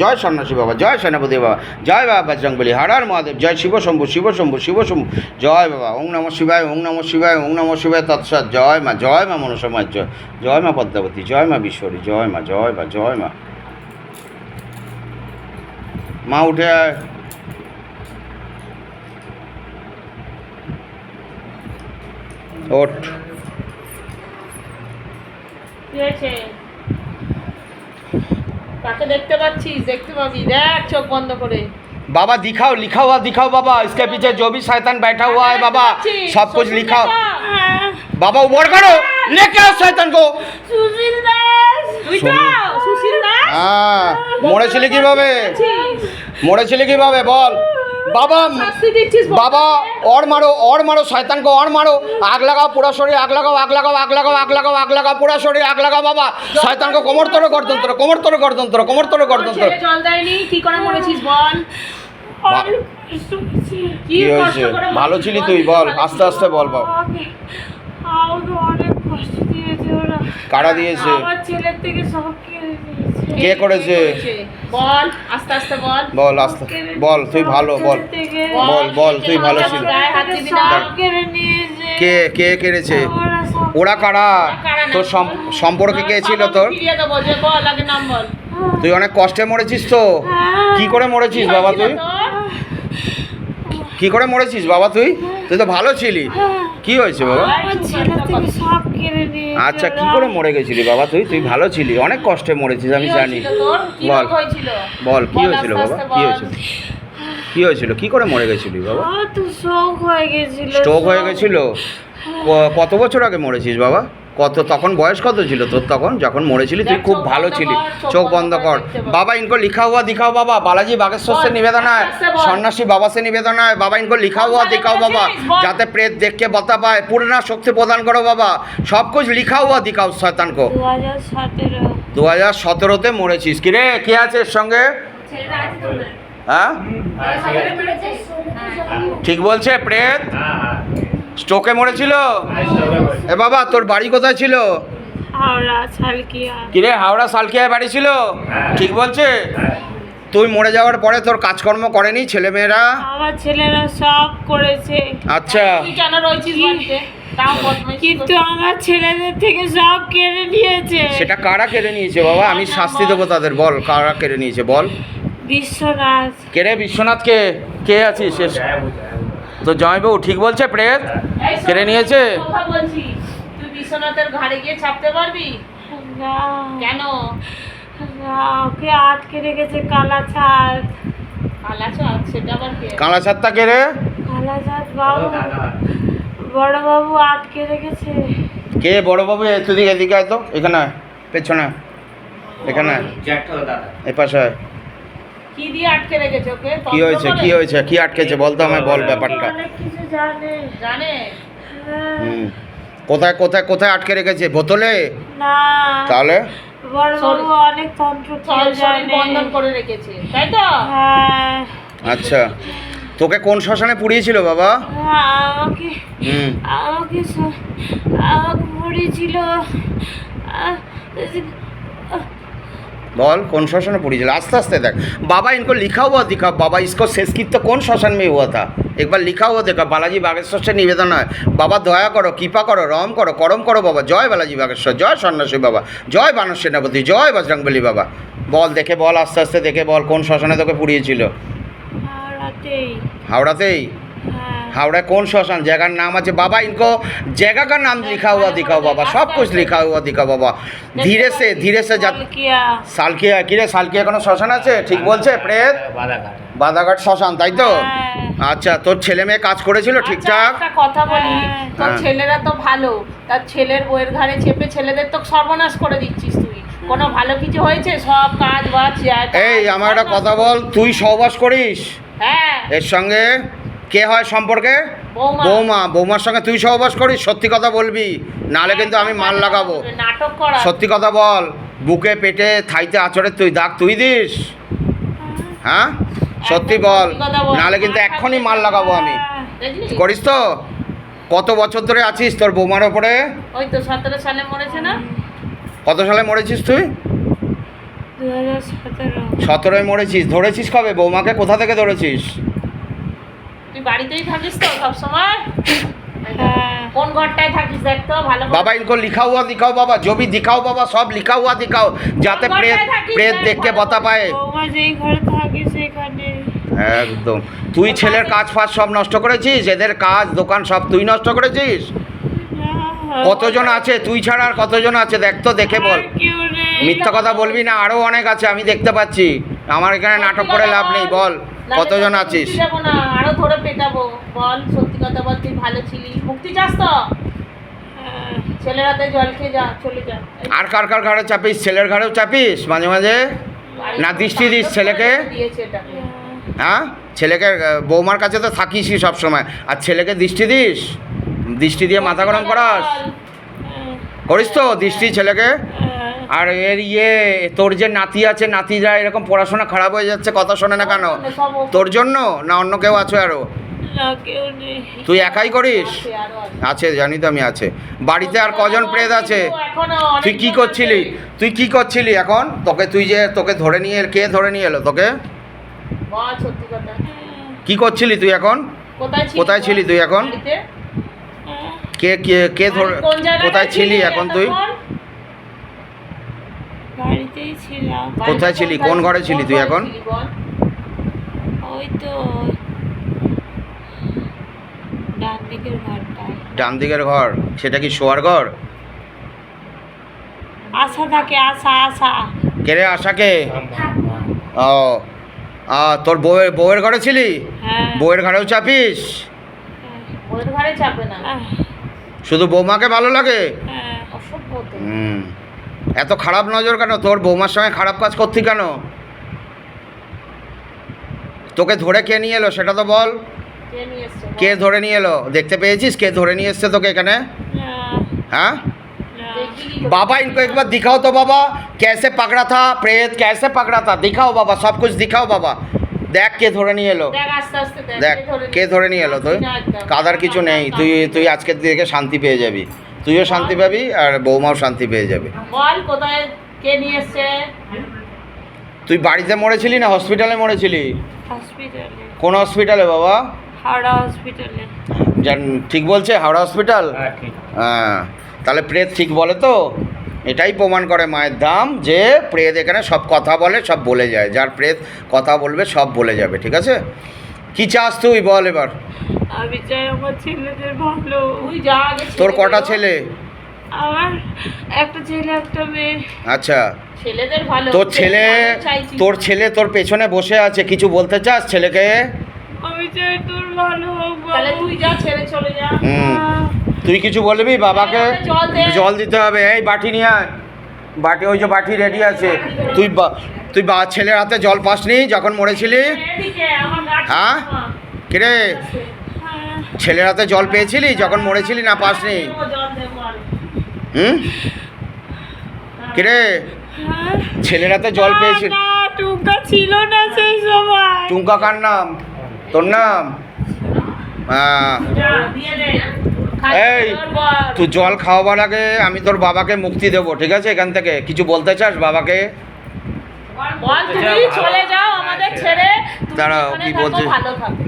জয় সন্ন্যাসী বাবা, জয় সেনাপতি বাবা, জয় বাবা বজরংবলী হর হর মহাদেব, জয় শিব শম্ভু শিব শম্ভু শিব শম্ভু, জয় বাবা, ওং নম শিবায়, ওং নম শিবায়, ওং নম শিবায়, তৎসৎ, জয় মা জয় মা মনসমাজ জয় জয় মা পদ্মাবতী, জয় মা বিশ্বরী, জয় মা জয় মা জয় মা। মা উঠে আয়। ওঠ। কি হয়েছে কাকে দেখতে পাচ্ছিস দেখতে পাবি দেখ চোখ বন্ধ করে बाबा दिखाओ लिखा हुआ दिखाओ बाबा इसके पीछे जो भी शैतान बैठा हुआ है बाबा सब कुछ लिखाओ बाबा ऊपर करो लेके आओ शैतान को সুশীল দাস তুই তো সুশীল দাস হ্যাঁ মরেছিলি কিভাবে মরেছিলি কিভাবে বল বাবা বাবা অর মারো অর মারো শয়তানকে অর মারো। আগ লাগাও পুরা শরীর আগ লাগাও আগ লাগাও আগ লাগাও আগ লাগাও আগ লাগাও পুরা শরীর আগ লাগাও বাবা। শয়তানকে কোমরতর গণতন্ত্র কোমরতর গণতন্ত্র কোমরতর গণতন্ত্র জল দাইনি কি করে মরেছিস বল? হয়েছে? ভালো ছিলি তুই বল আস্তে আস্তে বল বাবা। অনেক কষ্ট দিয়ে কারা দিয়েছে? আমার ছেলের থেকে সব কে করেছে? বল আস্তে আস্তে বল। বল আস্তে। বল তুই ভালো বল। বল বল তুই ভালো ছিল। কে কে কেড়েছে? ওরা কারা? তোর সম্পর্কে কে ছিল তোর? তুই অনেক কষ্টে মরেছিস তো। কি করে মরেছিস বাবা তুই? কি করে মরেছিস বাবা তুই? তুই তো ভালো ছিলি। কি হয়েছে বাবা? আচ্ছা কি করে মরে গেছিলি বাবা তুই? তুই ভালো ছিলি অনেক কষ্টে মরেছিস আমি জানি। বল। বল কি হয়েছিল বাবা? কি। হয়েছিল? কি হয়েছিল? কি করে মরে গেছিলি বাবা? শোক হয়ে গেছিল স্ট্রোক হয়ে গেছিল? কত বছর আগে মরেছিস বাবা? কত তখন বয়স কত ছিল তোর তখন? যখন মরেছিলি তুই খুব ভালো ছিলি। চোখ বন্ধ কর। বাবা ইনকো লিখা হুয়া দিখাও বাবা। বালাজি বাগেশ্বর সে নিবেদন হয়। সন্ন্যাসী বাবা সে নিবেদন হয়। বাবা ইনকো লিখা হুয়া দিখাও বাবা। যাতে প্রেত দেখকে বতা পায়। পূর্ণা শক্তি প্রদান করো বাবা। সব কিছু লিখা হুয়া দিখাও শয়তানকো দু হাজার সতেরোতে মরেছিস। কিরে কে আছে এর সঙ্গে? হ্যাঁ? ঠিক বলছে প্রেত? হ্যাঁ, হ্যাঁ। স্ট্রোকে মরেছিল? এ বাবা তোর বাড়ি কোথায় ছিল? কিরে হাওড়া সালকিয়ায় বাড়ি ছিল? ঠিক বলছে? তুই মরে যাওয়ার পরে তোর কাজকর্ম করেনি ছেলেমেয়েরা? আমার ছেলেরা সব করেছে। আচ্ছা। তুই কেন রয়েছিস বাড়িতে? কিন্তু আমার ছেলেদের থেকে সব কেড়ে নিয়েছে। সেটা কারা কেড়ে নিয়েছে বাবা? আমি শাস্তি দেবো তাদের বল কারা কেড়ে নিয়েছে বল। বিশ্বনাথ। কেড়ে? বিশ্বনাথকে? কে আছিস? শেষ। তো জয়বাবু ঠিক বলছে প্রেত? কেড়ে নিয়েছে? বলছিস তুই বিশ্বনাথের ঘাড়ে গিয়ে ছাপতে পারবি? না। কেন? ওকে আটকে রেখেছে কালাচাঁদ আলাচা সেটা আবার কে? কালা ছাত্তা কেড়ে? কালাচাঁদ বাবু। বড় বাবু আটকে রেখেছে। কে বড় বাবু তুই দিকে এদিকে আয় তো এখানে পেছনে এখানে এ পাশে। কি দিয়ে আটকে রেখেছে ওকে? কি হয়েছে কি হয়েছে কি আটকেছে? বল তো আমায় বল ব্যাপারটা। জানে। জানে? হ্যাঁ, হুম। কোথায় কোথায় কোথায় আটকে রেখেছে? বোতলে? না। তাহলে? বড় বাবু শরীর- অনেক তন্ত্র সব শরীর জানে। বন্ধন করে রেখেছে। তাই তো? হ্যাঁ। আচ্ছা। তোকে কোন শ্মশানে পুড়িয়েছিল বাবা? আমাকে আমাকে আমাকে মরেছিল আহ, বল কোন শ্মশানে পুড়িয়েছিল আস্তে আস্তে দেখ बाबा इनको लिखा हुआ दिखा बाबा इसको शेषकृत्य कौन श्मशान में हुआ था एक बार लिखा हुआ देखा बालाजी बागेश्वर से निवेदन है बाबा দয়া করো কৃপা করো রম করো করম করো বাবা জয় বালাজি বাগেশ্বর জয় সন্ন্যাসী বাবা জয় বানর সেনাপতি জয় বজরংবলী বাবা বল দেখে বল আস্তে আস্তে দেখে বল কোন শ্মশানে তোকে পুড়িয়েছিল রাতেই হাওড়াতেই হ্যাঁ हावड़ा कौन श्मशान जगह नाम আছে बाबा इनको जगह का नाम लिखा हुआ दिखाओ बाबा सब कुछ लिखा हुआ दिखाओ बाबा धीरे से धीरे से जा কালকিয়া সালকিয়া কিরে সালকিয়া কোনো শ্মশান আছে ঠিক বলছে প্রেত বাদাঘাট শ্মশান তাই তো হ্যাঁ। আচ্ছা তোর ছেলে মেয়ে কাজ করেছিল আচ্ছা, ঠিকঠাক একটা কথা বলি হ্যাঁ। তোর হ্যাঁ। ছেলেরা তো ভালো তার ছেলের বইয়ের ঘাড়ে চেপে ছেলেদের তো সর্বনাশ করে দিচ্ছিস তুই কোনো ভালো কিছু হয়েছে সব কাজ বাজ যা- এই আমার একটা কথা বল তুই সহবাস করিস হ্যাঁ এর সঙ্গে কে হয় সম্পর্কে? বৌমা। বৌমা। বৌমার সঙ্গে তুই সহবাস করিস সত্যি কথা বলবি। নাহলে কিন্তু আমি মাল লাগাবো। সত্যি কথা বল বুকে পেটে থাইতে আচরে তুই দাগ তুই দিস। হ্যাঁ? সত্যি বল। নাহলে কিন্তু এক্ষুনি মাল লাগাবো আমি। করিস তো? কত বছর ধরে আছিস তোর বৌমার ওপরে? ওই তো সতেরো সালে মরেছে না? কত সালে মরেছিস তুই? সতেরোয় মরেছিস। ধরেছিস কবে? বৌমাকে কোথা থেকে ধরেছিস? তুই বাড়িতেই থাকিস তো সব সময় হ্যাঁ। কোন ঘরটায় থাকিস দেখ ভালো বাবা इनको লিখা हुआ দিখাও बाबा जो भी दिखाओ बाबा सब लिखा हुआ যাতে প্রেত প্রেত দেখতে বতা পায়। যেই ঘরে থাকে সেখানে। একদম। তুই ছেলের কাজ ফাজ সব নষ্ট করেছিস? এদের কাজ দোকান সব তুই নষ্ট করেছিস? কতজন আছে? তুই ছাড়া আর কতজন আছে? দেখ তো দেখে বল। মিথ্যা কথা বলবি না? আরও অনেক আছে আমি দেখতে পাচ্ছি। আমার এখানে নাটক করে লাভ নেই বল। কতজন আছিস? দেবো না আরও ধরে পেটাবো। বল সত্যি কথা বল তুই ভালো ছিলি। মুক্তি চাস তো? হ্যাঁ, ছেলের হাতে জল খেয়ে যা চলে যা। আর কার কার ঘাড়ে চাপিস? ছেলের ঘাড়েও চাপিস মাঝে মাঝে? না দৃষ্টি দিস ছেলেকে? দিয়েছে এটাকে। হ্যাঁ? ছেলেকে বৌমার কাছে তো থাকিসই সব সময় আর ছেলেকে দৃষ্টি দিস? দৃষ্টি দিয়ে মাথা গরম করাস? হ্যাঁ, করিস তো দৃষ্টি ছেলেকে? হ্যাঁ। আর এর ইয়ে তোর যে নাতি আছে নাতিরা এরকম পড়াশোনা খারাপ হয়ে যাচ্ছে কথা শোনে না কেন? তোর জন্য না অন্য কেউ আছে আরও? না কেউ নেই। তুই একাই করিস? আছে, জানি তো আমি আছে। বাড়িতে আর কজন প্রেত আছে তুই কি করছিলি? তুই কি করছিলি এখন? তোকে তুই যে তোকে ধরে নিয়ে কে ধরে নিয়ে এলো তোকে? কি করছিলি তুই এখন? কোথায় ছিলি তুই এখন? কে কে কে ধরে কোথায় ছিলি এখন তুই? বাড়িতেই ছিলাম। কোথায় ছিলি? কোন ঘরে ছিলি তুই এখন? ওই তো ডান দিকের ঘরটায়। ডান দিকের ঘর? সেটা কি শোয়ার ঘর? আশা থাকে আশা আশা। কে রে আশাকে ও আ, তোর বউয়ের বউয়ের ঘরে ছিলি? হ্যাঁ। বউয়ের ঘরেও চাপিস? হ্যাঁ, ওর ঘরে চাপে না। শুধু বৌমাকে ভালো লাগে? হ্যাঁ। অসভ্য হুম। এত খারাপ নজর কেন তোর বৌমার সঙ্গে খারাপ কাজ করতি কেন তোকে ধরে কে নিয়ে এলো সেটা তো বল কে নিয়ে এসছে বল? কে ধরে নিয়ে এলো দেখতে পেয়েছিস কে ধরে নিয়ে এসছে তোকে এখানে না, हाँ না। দেখবি কি করে? बाबा इनको एक बार दिखाओ तो बाबा कैसे पकड़ा था प्रेत कैसे पकड़ा था दिखाओ बाबा सब कुछ दिखाओ बाबा দেখ কে ধরে নিয়ে এলো দেখ আস্তে আস্তে দেখ দেখ কে ধরে নিয়ে এলো তুই না একদম। কাদার কিছু নেই তুই তুই আজকের দিকে শান্তি পেয়ে যাবি তুইও শান্তি পাবি আর বৌমাও শান্তি পেয়ে যাবে। বল কোথায় কে নিয়ে এসছে? তুই বাড়িতে মরেছিলি না হসপিটালে মরেছিলি? হসপিটালে। কোন হসপিটালে বাবা? হাওড়া হসপিটালে। জান ঠিক বলছে হাওড়া হসপিটাল? হ্যাঁ তাহলে প্রেত ঠিক বলে তো? এটাই প্রমাণ করে মায়ের দাম যে প্রেত এখানে সব কথা বলে সব বলে যায়। যার প্রেত কথা বলবে সব বলে যাবে ঠিক আছে? কি চাস তুই? বল এবার। আমি চাই আমার ছেলেদের ভালো। তুই যা আগে তোর কটা ছেলে? আমার একটা ছেলে একটা মেয়ে। আচ্ছা। ছেলেদের ভালো। তোর ছেলে তোর ছেলে তোর পেছনে বসে আছে কিছু বলতে চাস ছেলেকে? আমি চাই তোর ভালো হোক তাহলে তুই যা ছেড়ে চলে যা। হুম। তুই কিছু বলবি বাবাকে? জল দিতে হবে। এই বাটি নিয়ে আয়। বাটি ওই যে বাটি রেডি আছে। তুই বা- তুই বা ছেলের হাতে জল পাসনি যখন মরেছিলি? হ্যাঁ? কিরে? ছেলের হাতে জল পেয়েছিলি যখন মরেছিলি না পাসনি। হুম? কিরে? হ্যাঁ। ছেলের হাতে জল পেয়েছিল না, ছিল না সেই সময়। টুঙ্কা কার নাম? তোর নাম? হ্যাঁ। এই, তুই জল খাওয়াবার আগে আমি তোর বাবাকে মুক্তি দেবো ঠিক আছে? এখান থেকে। কিছু বলতে চাস বাবাকে? বল তুমি চলে যাও আমাদের ছেড়ে। দাঁড়াও কি বলছিস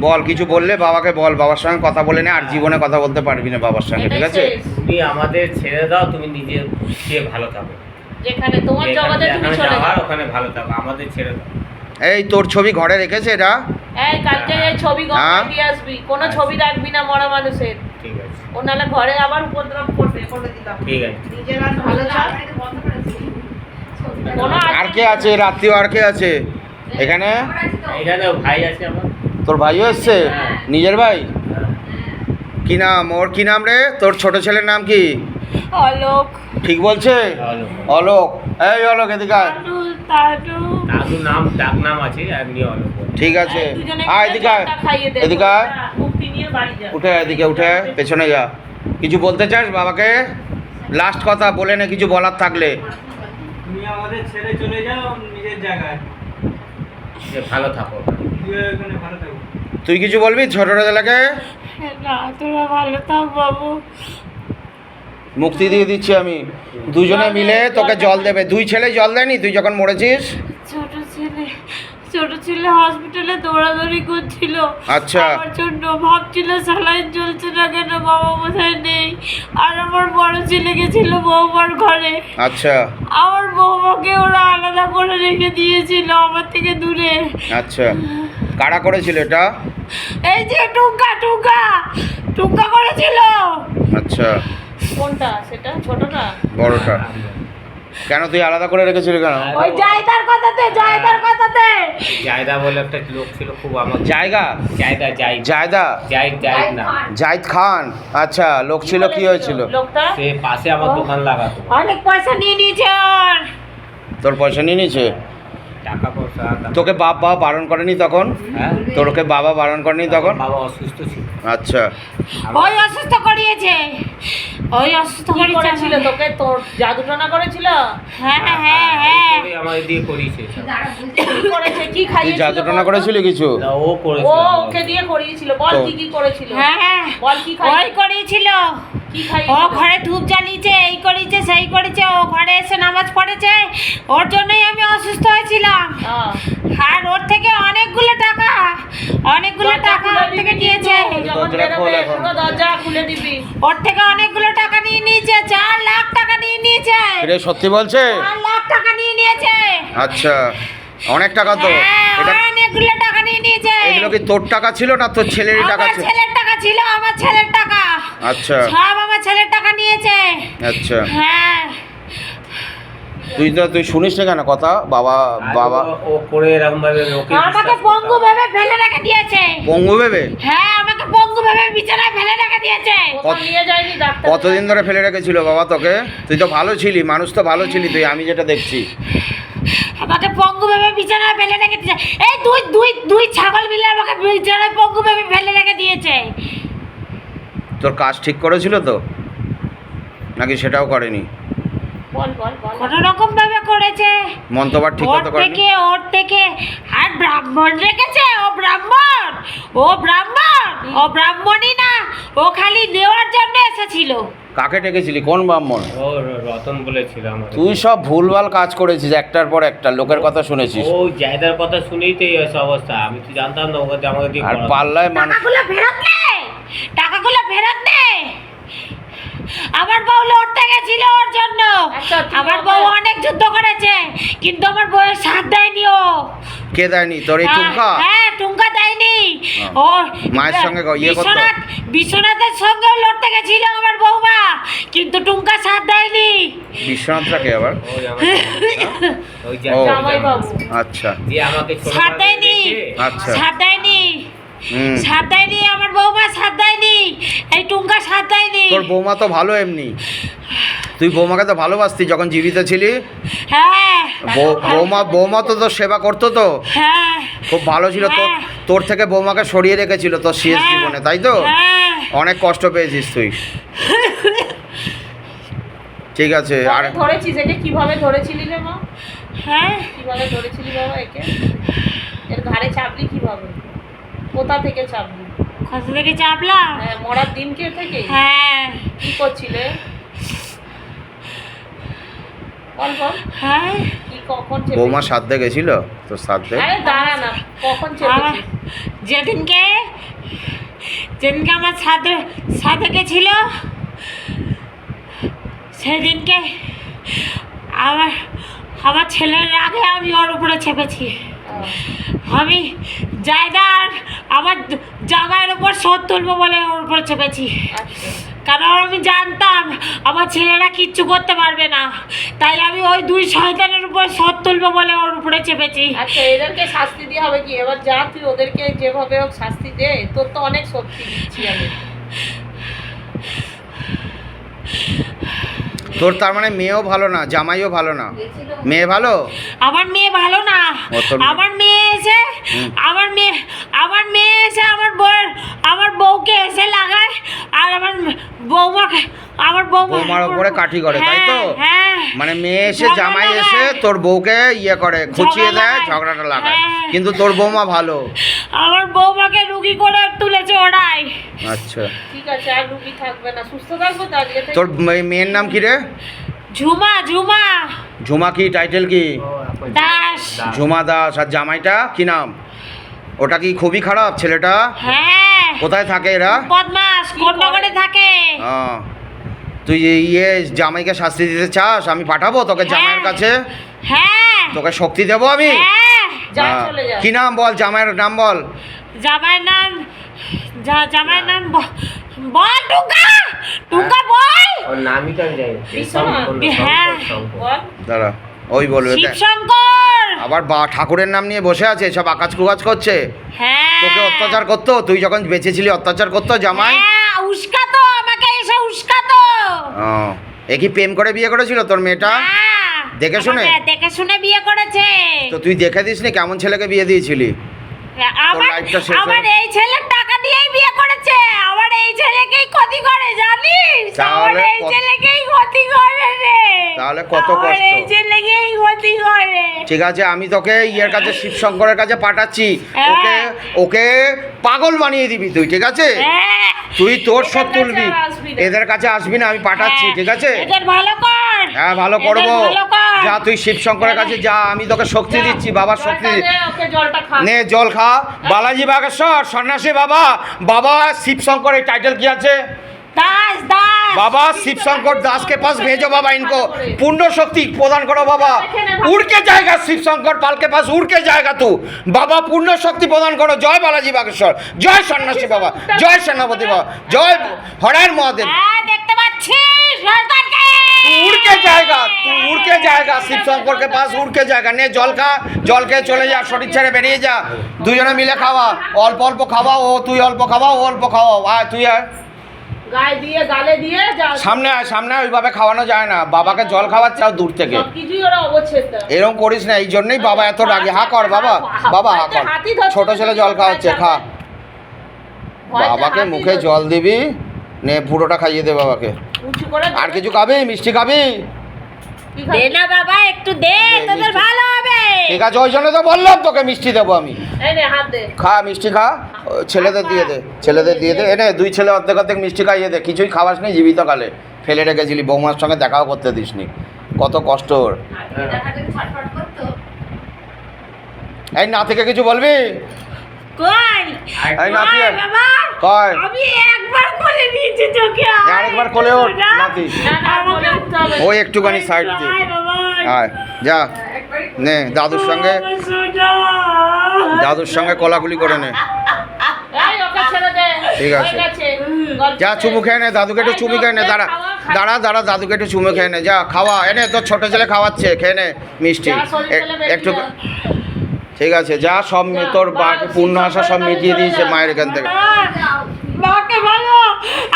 বল কিছু বললে? বাবাকে বল বাবার সঙ্গে কথা বলে নে আর জীবনে কথা বলতে পারবি না বাবার সঙ্গে ঠিক আছে? তুমি আমাদের ছেড়ে দাও তুমি নিজে সে ভালো থাকো। যেখানে তোমার জগতে তুমি চলে যাও। ওখানে ভালো থাকো আমাদের ছেড়ে দাও। এই তোর ছবি ঘরে রেখেছে এটা? এই কালকে এই ছবি হ্যাঁ? গঙ্গায় দিয়ে আসবি। কোনো ছবি রাখবি না মরা মানুষের। ঠিক আছে। ও নাহলে ঘরে আবার উপদ্রব করবে করে দিলাম। ঠিক আছে। নিজের আর ভালো থাক। আর কে আছে? রাত্রিও আর কে আছে? এখানে? এখানে ভাই আছে আমার। তোর ভাইও এসছে? হ্যাঁ। নিজের ভাই? কি নাম? ওর কি নাম রে? তোর ছোট ছেলের নাম কি? অলোক। ঠিক বলছে? অলোক। এই অলোক এদিকে আয়। দাদু নাম ডাক নাম আছে এমনি অল্প ঠিক আছে। এই আয় এদিকে আয়। খাইয়ে দে। এদিকে আয়। মুক্তি নিয়ে বাড়ি যা উঠে এদিকে উঠে পেছনে যা। কিছু বলতে চাস বাবাকে? লাস্ট কথা বলে নে কিছু বলার থাকলে। তুমি আমাদের ছেড়ে চলে যাও নিজের জায়গায়। যে ভালো থাকো। তুই ওখানে ভালো থাকো। তুই কিছু বলবি ছোট ছেলেকে না তোরা ভালো থাক বাবু। মুক্তি দিয়ে দিচ্ছি আমি। দুজনে মিলে তোকে জল দেবে। দুই ছেলে জল দেয়নি তুই যখন মরেছিস? ছোট ছেলে হসপিটালে দৌড়াদৌড়ি করছিল। আচ্ছা। আমার জন্য ভাবছিল স্যালাইন চলছে না কেন বাবা বোধহয় নেই। আর আমার বড় ছেলে গেছিল বৌমার ঘরে। আচ্ছা। আমার বৌমাকে ওরা আলাদা করে রেখে দিয়েছিল আমার থেকে দূরে। আচ্ছা। কারা করেছিল এটা? এই যে টুঙ্কা টুঙ্কা টুকা করেছিল! আচ্ছা। কোনটা? সেটা? ছোটটা? বড়টা। কেন তুই আলাদা করে রেখেছিলি কেন? ওই জায়দার কথাতে জায়দার কথাতে। জায়দা বলে একটা লোক ছিল খুব আমার জায়গা? জায়দা যাই জায়দা? যাই যাই না। জাইদ খান? আচ্ছা লোক ছিল কি হয়েছিল? লোকটা? সে পাশে আমার দোকান লাগাতো। অনেক পয়সা নিয়ে নিয়েছে তোর পয়সা নিয়ে নিয়েছে? টাকা পয়সা তোকে বাপ বাবা বারণ করেনি তখন? হ্যাঁ। তোরকে বাবা বারণ করেনি তখন? বাবা অসুস্থ ছিল। আচ্ছা। ওই অসুস্থ করিয়েছে। ওই অসুস্থ করেছিল করেছিল তোকে? তোর জাদুটনা করেছিল? হ্যাঁ হ্যাঁ হ্যাঁ এই করে আমার দিয়ে করিয়েছে কি করেছে? কি খাইয়েছিল জাদুটনা বল তো? করেছিলি কিছু? না, ও ও ওকে দিয়ে করিয়েছিল। বল কি কি করেছিল? হ্যাঁ বল কি ওই করিয়েছিল। ও ঘরে ধূপ জ্বালিয়েছে এই করেছে সেই করেছে ও ঘরে এসে নামাজ পড়েছে। ওর জন্যই আমি অসুস্থ হয়েছিলাম। হ্যাঁ। আর ওর থেকে অনেকগুলো টাকা অনেকগুলো টাকা ওর থেকে নিয়েছে। ওর থেকে অনেকগুলো টাকা নিয়ে নিয়েছে চার লাখ টাকা নিয়ে নিয়েছে। সত্যি বলছে? চার লাখ টাকা নিয়ে নিয়েছে। আচ্ছা। অনেক টাকা তো। হ্যাঁ, এটা অনেকগুলো টাকা নিয়ে নিয়েছে। এগুলো কি তোর টাকা ছিল না তোর ছেলেরই টাকা ছিল? ছেলের টাকা ছিল আমার ছেলের টাকা। আচ্ছা। সব আমার ছেলের টাকা নিয়েছে। আচ্ছা। হ্যাঁ। তুই তো তুই শুনিস না কেন কথা? বাবা বাবা ও- করে এরকম ভাবে লোকে আমাকে পঙ্গু ভেবে ফেলে রেখে দিয়েছে। পঙ্গু ভেবে? হ্যাঁ আমাকে পঙ্গু ভেবে বিছানায় ফেলে রেখে দিয়েছে। নিয়ে যায়নি ডাক্তার কতদিন ধরে ফেলে রেখেছিল বাবা তোকে? তুই তো ভালো ছিলি মানুষ তো ভালো ছিলি তুই আমি যেটা দেখছি। আমাকে পঙ্গু ভেবে বিছানায় ফেলে রেখে দিয়েছে। এই দুই দুই দুই ছাগল মিলে আমাকে বিছানায় পঙ্গু ভেবে ফেলে রেখে দিয়েছে। তোর কাজ ঠিক করেছিল তো? নাকি সেটাও করেনি? বল বল বল। কোনো রকম ভাবে করেছে। মন্তবার ঠিক মতো থেকে ওর থেকে। আর ব্রাহ্মণ রেখেছে ও ব্রাহ্মণ। ও ব্রাহ্মণ ও ব্রাহ্মণই না। ও খালি নেওয়ার জন্য এসেছিল। কাকে ডেকেছিলি? কোন ব্রাহ্মণ? ও রতন বলেছিল আমার তুই সব ভুলভাল কাজ করেছিস একটার পর একটা লোকের কথা শুনেছিস। ও জায়দার কথা শুনেই তো এই অবস্থা আমি তো জানতাম না ওকে আমাকে দিয়ে আর। পাল্লায় মানুষ টাকাগুলো ফেরত নে! টাকাগুলো ফেরত নে! আমার বউ লড়তে গেছিল ওর জন্য। আচ্ছা, আমার বউ অনেক যুদ্ধ করেছে কিন্তু আমার বউয়ের সাথ দেয়নি ও। কে দেয়নি? তোর এই টুমকা হ্যাঁ টুঙ্কা হ্যাঁ। ও মায়ের সঙ্গে ইয়ে করতো? বিশ্বনাথ বিশ্বনাথের সঙ্গে লড়তে গেছিল আমার বৌমা কিন্তু টুঙ্কা সাথ দেয়নি বিশ্বনাথটা কে আবার ওই আমার ওই ও। আচ্ছা সাথ দেয়নি আচ্ছা। সাথ দেয়নি সাথ দেয়নি আমার বউমা সাথ দেয়নি এই টুঙ্কা সাথ দেয়নি। তোর বৌমা তো ভালো এমনি। তুই বৌমাকে তো ভালোবাসতি যখন জীবিত ছিলি? হ্যাঁ। বৌ- বৌমা বৌমা তো তোর সেবা করতো তো? হ্যাঁ। খুব ভালো ছিল তোর হ্যাঁ। তোর থেকে বৌমাকে সরিয়ে রেখেছিল তোর শেষ হ্যাঁ, জীবনে তাই তো? অনেক কষ্ট পেয়েছিস তুই। ঠিক আছে আর ধরেছিস একে? কীভাবে ধরেছিলি রে মা? হ্যাঁ। কীভাবে ধরেছিলি বাবা একে? এর ঘাড়ে চাপলি কীভাবে? কোথা থেকে চাপলি কত থেকে চাপলাম? হ্যাঁ মরার দিনকে থেকে? হ্যাঁ। কি করছিলে? বল বল। হ্যাঁ। কি কখন চেপেছিস? বৌমা সাধ্যে গেছিল তোর সাধ্যে? আরে দাঁড়া না কখন আমার যেদিনকে যেদিনকে আমার সাথে সাথে গেছিল সেদিনকে আমার আমার ছেলের আগে আমি ওর উপরে চেপেছি। আমি জায়দার আমার জামাইয়ের উপর শোধ তুলবো বলে ওর উপরে চেপেছি। কারণ আমি জানতাম আমার ছেলেরা কিচ্ছু করতে পারবে না। তাই আমি ওই দুই শয়তানের উপর শোধ তুলবো বলে ওর উপরে চেপেছি। আচ্ছা এদেরকে শাস্তি দিয়ে হবে কি? এবার যা, তুই ওদেরকে যেভাবে হোক শাস্তি দে। তোর তো অনেক শক্তি আমি। তোর তার মানে মেয়েও ভালো না জামাইও ভালো না। মেয়ে ভালো? আমার মেয়ে ভালো না। আমার মেয়ে এসে আমার মেয়ে আমার মেয়ে এসে আমার বউয়ের আমার বউকে এসে লাগায় আর আমার বৌমাকে আমার বৌমা বৌমার ওপরে কাঠি করে, তাই তো? হ্যাঁ, হ্যাঁ। মানে মেয়ে এসে জামাই এসে তোর বউকে ইয়ে করে খুঁচিয়ে দেয় ঝগড়াটা লাগায়। হ্যাঁ। কিন্তু তোর বৌমা ভালো। আমার বৌমাকে রুগী করে তুলেছে ওরাই। আচ্ছা। ঠিক আছে আর রুগী থাকবে না। সুস্থ থাকব তো আজকে থেকে। তোর মেয়ের নাম কি রে? ঝুমা ঝুমা। ঝুমা কি? টাইটেল কি? দাস। ঝুমা দাস। আর জামাইটা কি নাম? ওটা কি খুবই খারাপ ছেলেটা? হ্যাঁ। কোথায় থাকে এরা? বদমাস কোন্নগরে থাকে। আহ, তুই ইয়ে জামাইকে শাস্তি দিতে চাস? আমি পাঠাবো তোকে জামাইয়ের কাছে? হ্যাঁ। তোকে শক্তি দেবো আমি? হ্যাঁ। হ্যাঁ। কি নাম বল? জামাইয়ের নাম বল। জামাইয়ের নাম জামাইয়ের নাম বল টুকা টুকা বল! ওর নামই তো আমি জানি না। বিশ্বনাথ? শঙ্কর, হ্যাঁ। শঙ্কর, শঙ্কর। বল দাঁড়া ওই বলবে শিবশঙ্কর! আবার বা ঠাকুরের নাম নিয়ে বসে আছে সব আকাজ কুকাজ করছে। হ্যাঁ। তোকে অত্যাচার করতো তুই যখন বেঁচেছিলি অত্যাচার করতো জামাই? হ্যাঁ উস্কাতো আমাকে এসে উস্কাতো এ কি প্রেম করে বিয়ে করেছিল তোর মেয়েটা? দেখে শুনে? দেখে শুনে বিয়ে করেছে। তো তুই দেখে দিসনি কেমন ছেলেকে বিয়ে দিয়েছিলি? আমার এই ছেলের টাকা দিয়েই বিয়ে করেছে আমার এই ছেলেকেই ক্ষতি করে জানিস আমার তাহলে এই কত- ছেলেকেই ক্ষতি করে রে তাহলে কত কষ্ট। ঠিক আছে আমি তোকে ইয়ের কাছে শিবশঙ্করের কাছে পাঠাচ্ছি। হ্যাঁ। ওকে ওকে পাগল বানিয়ে দিবি তুই ঠিক আছে? হ্যাঁ। তুই তোর সব তুলবি। এদের কাছে আসবি না আমি পাঠাচ্ছি হ্যাঁ, ঠিক আছে? হ্যাঁ ভালো করব। যা তুই শিবশঙ্করের কাছে যা আমি তোকে শক্তি দিচ্ছি বাবার শক্তি নে জল খা। বালাজি বাগেশ্বর সন্ন্যাসী বাবা। বাবা শিবশঙ্কর এই টাইটেল কি আছে? দাস দাস। বাবা শিবশঙ্কর দাসকে পাস ভেজো বাবা ইনকো। পূর্ণ শক্তি প্রদান করো বাবা। উড়কে জায়গা শিবশঙ্কর পালকে পাস উড়কে জায়গা তু। বাবা পূর্ণ শক্তি প্রদান করো। জয় বালাজি বাগেশ্বর। জয় সন্ন্যাসী বাবা। জয় সেনাপতি বাবা। জয় হরায়ের মহাদেব। হ্যাঁ, দেখতে পাচ্ছি উড়কে জায়গা তুই উড়কে জায়গা শিবশঙ্করকে পাস উড়কে জায়গা। নে জল খা জল খেয়ে চলে যা শরীর ছেড়ে বেরিয়ে যা। দুজনে মিলে খাওয়া। অল্প অল্প খাওয়া ও তুই অল্প খাওয়া ও অল্প খাওয়া। আয় তুই আয়। গায়ে দিয়ে গালে দিয়ে সামনে আয় সামনে আয়, ওইভাবে খাওয়ানো যায় না। বাবাকে জল খাওয়াচ্ছে আর দূর থেকে। এরকম করিস না এই জন্যই বাবা এত রাগে। হা কর বাবা বাবা হা কর। ছোট ছেলে জল খাওয়াচ্ছে খা। বাবাকে মুখে জল দিবি নে পুরোটা খাইয়ে দে বাবাকে। আর কিছু খাবি? মিষ্টি খাবি? দে না বাবা একটু দে দে, তোদের ভালো হবে। ঠিক আছে ওই জন্য তো বললাম তোকে মিষ্টি দেবো আমি। খা মিষ্টি খা। ছেলেদের দিয়ে দে ছেলেদের দিয়ে দে। এনে দুই ছেলে অর্ধেক অর্ধেক মিষ্টি খাইয়ে দে কিছুই খাওয়াস নি জীবিত কালে। ফেলে রেখেছিলি বৌমার সঙ্গে দেখাও করতে দিসনি। কত কষ্ট ওর। এই না থেকে কিছু বলবি। আরেকবার কোলে ওঠ, সোনা। নাতি। ওই একটুখানি সাইড দিয়ে। আয় যা নে দাদুর সঙ্গে। দাদুর সঙ্গে কোলাকুলি করে নে। এই ওকে ছেড়ে দে। ঠিক আছে। যা চুমু খেয়ে নে দাদুকে একটু চুমু খেয়ে নে দাঁড়া। দাঁড়া দাঁড়া দাদুকে একটু চুমু খেয়ে নে। যা খাওয়া এনে তোর ছোট ছেলে খাওয়াচ্ছে খেয়ে নে মিষ্টি। একটু ঠিক আছে যা সব তোর বাকি পূর্ণ আশা সব মিটিয়ে দিয়েছে মায়ের এখান থেকে। বলো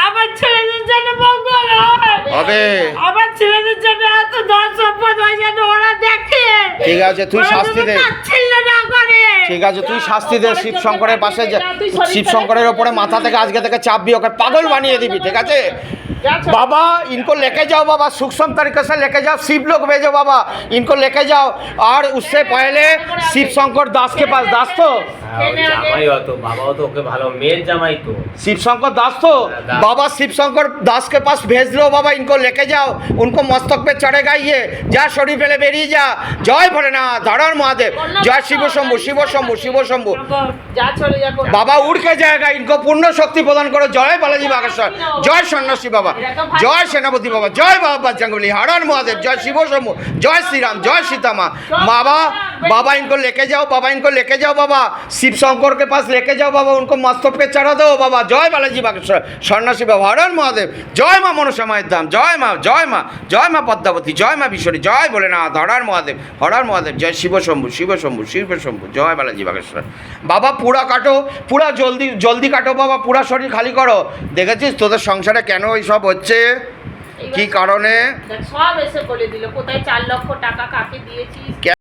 আমার ছেলেদের জন্য মঙ্গল হবে। আমার ছেলেদের জন্য এত সম্পদ হয় যেন ওরা দেখে। ঠিক আছে, তুই শাস্তি দে। ঠিক আছে তুই শাস্তি দে শিব শঙ্করের পাশে যা শিব শঙ্করের ওপরে মাথা থেকে আজকে থেকে চাপবি ওকে পাগল বানিয়ে দিবি ঠিক আছে। बाबा इनको लेके जाओ बाबा सूक्ष्म तरीके से लेके जाओ शिव लोग भेजो बाबा इनको लेके जाओ और उससे पहले शिव शंकर दास के पास दास तो হ্যাঁ, ওর জামাই হতো বাবাও তো ওকে ভালো মেয়ের জামাই তো शिव शंकर दास तो दास। बाबा शिव शंकर दास के पास भेज दो बाबा इनको लेके जाओ उनको मस्तक पे चढ़ेगा ये जा शरीर पेले बेरिए जा जय भोलेनाथ धरण महादेव जय शिव शंभु शिव शंभु शिव शंभु যা চলে যা করে। बाबा उड़ के जाएगा इनको पूर्ण शक्ति प्रदान करो जय बालाजी बागेश्वर जय सन्यासी बाबा জয় সেনাপতি বাবা জয় বাবা বাচ্চাঙ্গলি হারান মহাদেব জয় শিব জয় শ্রীরাম জয় সীতামা বাবা बाबा লেকে যাও বাবা ইনকো इनको যাও বাবা। শিব शिव शंकर পাশ লেকে যাও বাবা উনকো उनको मस्तब पे चढ़ा दो बाबा जय সন্ন্যাসী বাবা হরণ মহাদেব। জয় মা মনসামায়ের দাম জয় মা জয় মা জয় মা পদ্মাবতী জয় মা বিশ্বরী জয় বলে না ধরার মহাদেব হরার মহাদেব জয় শিব শম্ভু শিব শম্ভু শিব শম্ভু জয় বালাজি বাকেশ্বর বাবা পুরা কাটো পুরা জলদি জলদি কাটো বাবা পুরা শরীর খালি করো। দেখেছিস তোদের সংসারে কেন এইসব হচ্ছে? কি কারণে? সব এসে বলে দিল কোথায় চার লক্ষ টাকা কাকে দিয়েছিস?